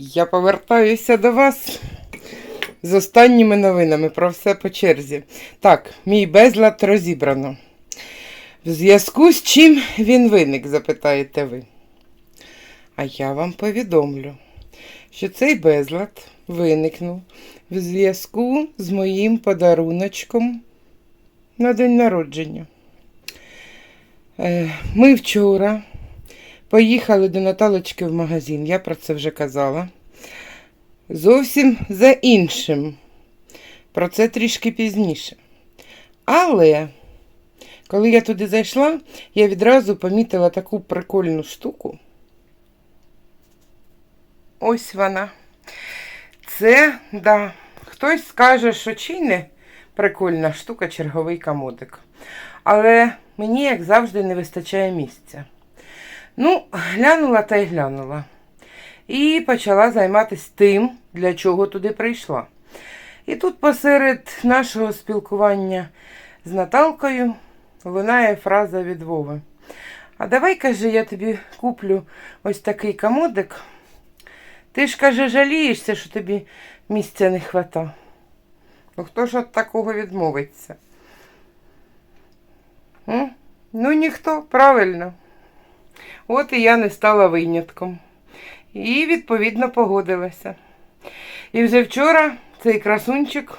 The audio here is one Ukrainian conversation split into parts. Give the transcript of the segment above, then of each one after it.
Я повертаюся до вас з останніми новинами про все по черзі. Так, мій безлад розібрано. В зв'язку з чим він виник, запитаєте ви. А я вам повідомлю, що цей безлад виникнув в зв'язку з моїм подаруночком на день народження. Е, Ми вчора поїхали до Наталочки в магазин, я про це вже казала. Зовсім за іншим. Про це трішки пізніше. Але, коли я туди зайшла, я відразу помітила таку прикольну штуку. Ось вона. Це, да, хтось скаже, що чи не прикольна штука, черговий комодик. Але мені, як завжди, не вистачає місця. Ну, глянула та й глянула. І почала займатися тим, для чого туди прийшла. І тут посеред нашого спілкування з Наталкою лунає фраза від Вови. А давай, каже, я тобі куплю ось такий комодик. Ти ж, каже, жалієшся, що тобі місця не хвата. Ну хто ж від такого відмовиться? М? Ну ніхто, правильно. От і я не стала винятком. І, відповідно, погодилася. І вже вчора цей красунчик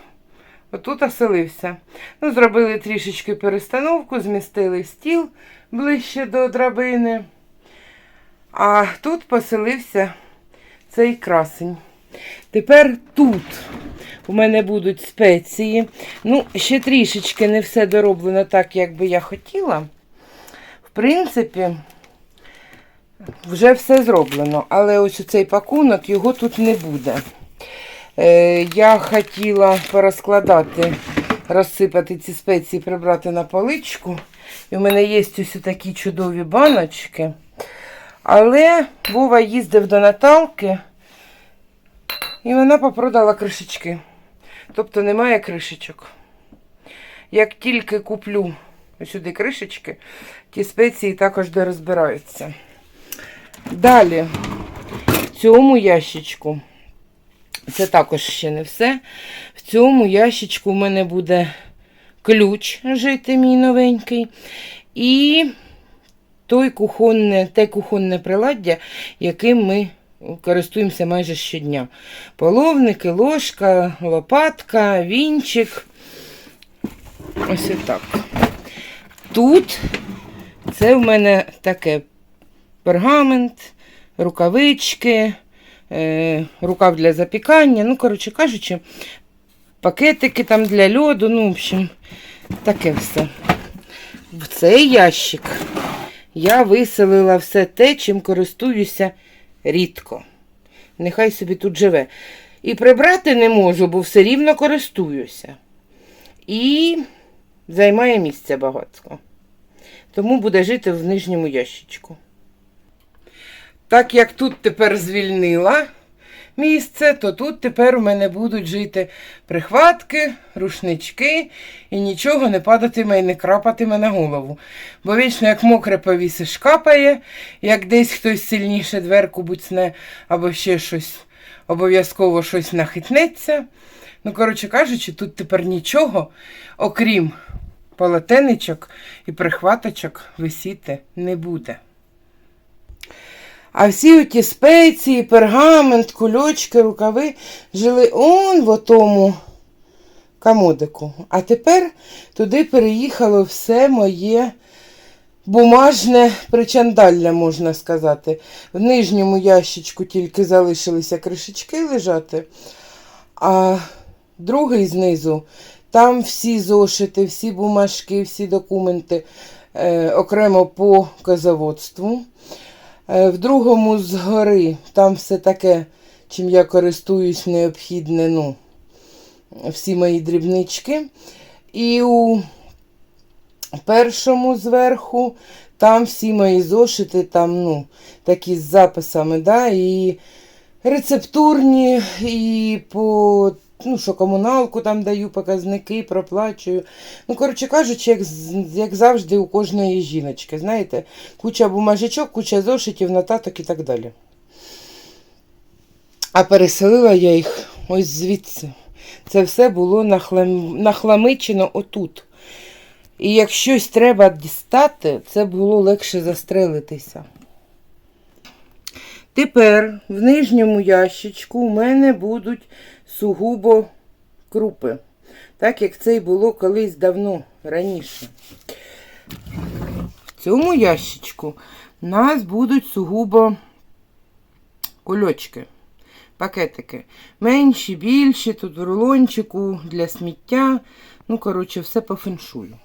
отут оселився. Ну, зробили трішечки перестановку, змістили стіл ближче до драбини. А тут поселився цей красень. Тепер тут у мене будуть спеції. Ну, ще трішечки не все дороблено так, як би я хотіла. В принципі, вже все зроблено, але ось цей пакунок, його тут не буде. Е, я хотіла порозкладати, розсипати ці спеції, прибрати на поличку. І в мене є ось такі чудові баночки. Але Вова їздив до Наталки, і вона попродала кришечки. Тобто немає кришечок. Як тільки куплю сюди кришечки, ті спеції також дорозбираються. Далі, в цьому ящичку, це також ще не все. В цьому ящичку у мене буде ключ жити, мій новенький. І той кухонне, те кухонне приладдя, яким ми користуємося майже щодня. Половники, ложка, лопатка, вінчик. Ось так. Тут це в мене таке пергамент, рукавички, е, рукав для запікання. Ну, коротше кажучи, пакетики там для льоду, ну, в общем, таке все. В цей ящик я виселила все те, чим користуюся рідко. Нехай собі тут живе. І прибрати не можу, бо все рівно користуюся. І займає місце багатство. Тому буде жити в нижньому ящичку. Так як тут тепер звільнила місце, то тут тепер у мене будуть жити прихватки, рушнички і нічого не падатиме і не крапатиме на голову. Бо вічно, як мокре повісиш, капає, як десь хтось сильніше дверку буцне або ще щось, обов'язково щось нахитнеться. Ну, коротше кажучи, тут тепер нічого, окрім полотенечок і прихваточок, висіти не буде. А всі оті спеції, пергамент, кульочки, рукави жили он в отому комодику. А тепер туди переїхало все моє бумажне причандалля, можна сказати. В нижньому ящичку тільки залишилися кришечки лежати, а другий знизу, там всі зошити, всі бумажки, всі документи е, окремо по козаводству. Е, В другому згори, там все таке, чим я користуюсь, необхідне, ну, всі мої дрібнички. І у першому зверху, там всі мої зошити, там, ну, такі з записами, да, і рецептурні і по ну, що комуналку там даю, показники, проплачую. Ну, коротше кажучи, як, як завжди у кожної жіночки, знаєте, куча бумажечок, куча зошитів, нотаток і так далі. А переселила я їх ось звідси. Це все було нахлам... нахламичено отут. І як щось треба дістати, це було легше застрелитися. Тепер в нижньому ящичку у мене будуть сугубо крупи. Так як це й було колись давно раніше. В цьому ящичку у нас будуть сугубо кульочки, пакетики. Менші, більші, тут в рулончику для сміття. Ну, коротше, все по феншую.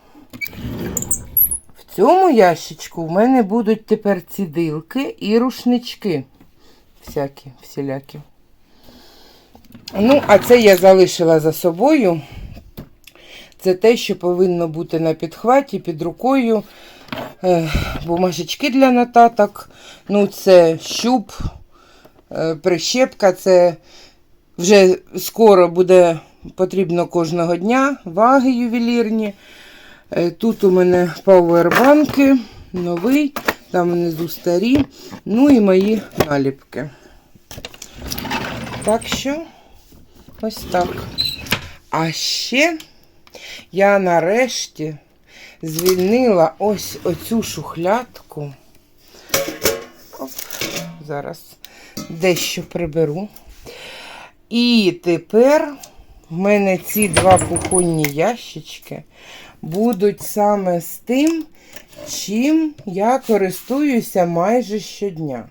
В цьому ящичку в мене будуть тепер цідилки і рушнички. Всякі, всілякі. Ну, а це я залишила за собою. Це те, що повинно бути на підхваті, під рукою. Е, бумажечки для нотаток. Ну, це щуп, е, прищепка, це вже скоро буде потрібно кожного дня, ваги ювелірні. Е, Тут у мене пауербанки, новий, там внизу старі, ну і мої наліпки. Так що, ось так. А ще я нарешті звільнила ось оцю шухлядку. Оп, зараз дещо приберу. І тепер в мене ці два кухонні ящички будуть саме з тим, чим я користуюся майже щодня.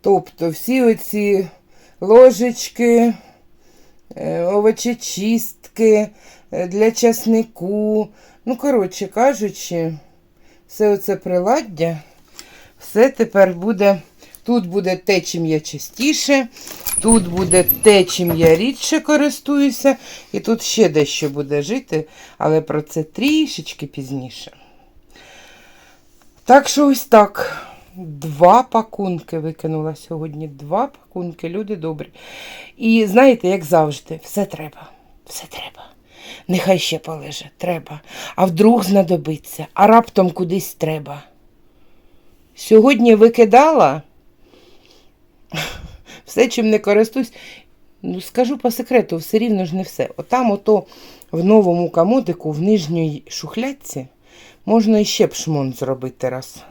Тобто всі оці ложечки, овочечистки е, для часнику. Ну, коротше кажучи, все оце приладдя, все тепер буде. Тут буде те, чим я частіше, тут буде те, чим я рідше користуюся, і тут ще дещо буде жити, але про це трішечки пізніше. Так що ось так. Два пакунки викинула сьогодні. Два пакунки, люди добрі. І знаєте, як завжди, все треба. Все треба. Нехай ще полеже, треба. А вдруг знадобиться, а раптом кудись треба. Сьогодні викидала все, чим не користуюсь. Ну, скажу по секрету, все рівно ж не все. Отам, ото в новому комодику, в нижній шухлядці, можна іще б шмон зробити раз.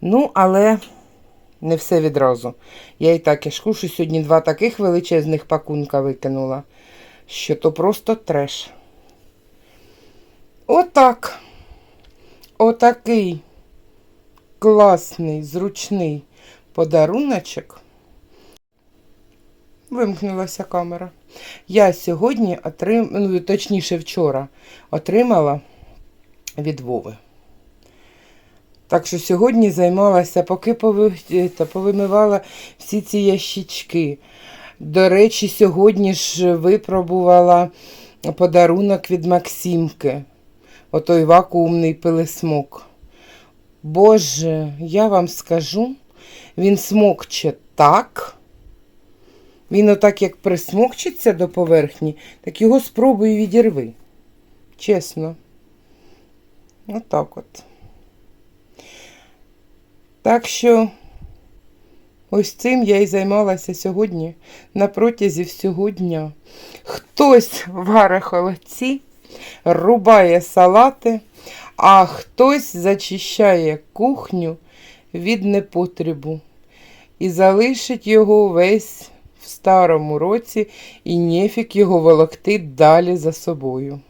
Ну, але не все відразу. Я і так я що сьогодні два таких величезних пакунка викинула, що то просто треш. Отак. Отакий класний, зручний подаруночок. Вимкнулася камера. Я сьогодні отрим... ну, точніше вчора отримала від Вови. Так що сьогодні займалася, поки е, повимивала всі ці ящички. До речі, сьогодні ж випробувала подарунок від Максимки. Отой вакуумний пилисмок. Боже, я вам скажу, він смокче так. Він отак як присмокчиться до поверхні, так його спробуй відірви. Чесно. Отак от. Так що ось цим я і займалася сьогодні на протязі всього дня. Хтось варе холодці, рубає салати, а хтось зачищає кухню від непотребу і залишить його весь в старому році і нефік його волокти далі за собою.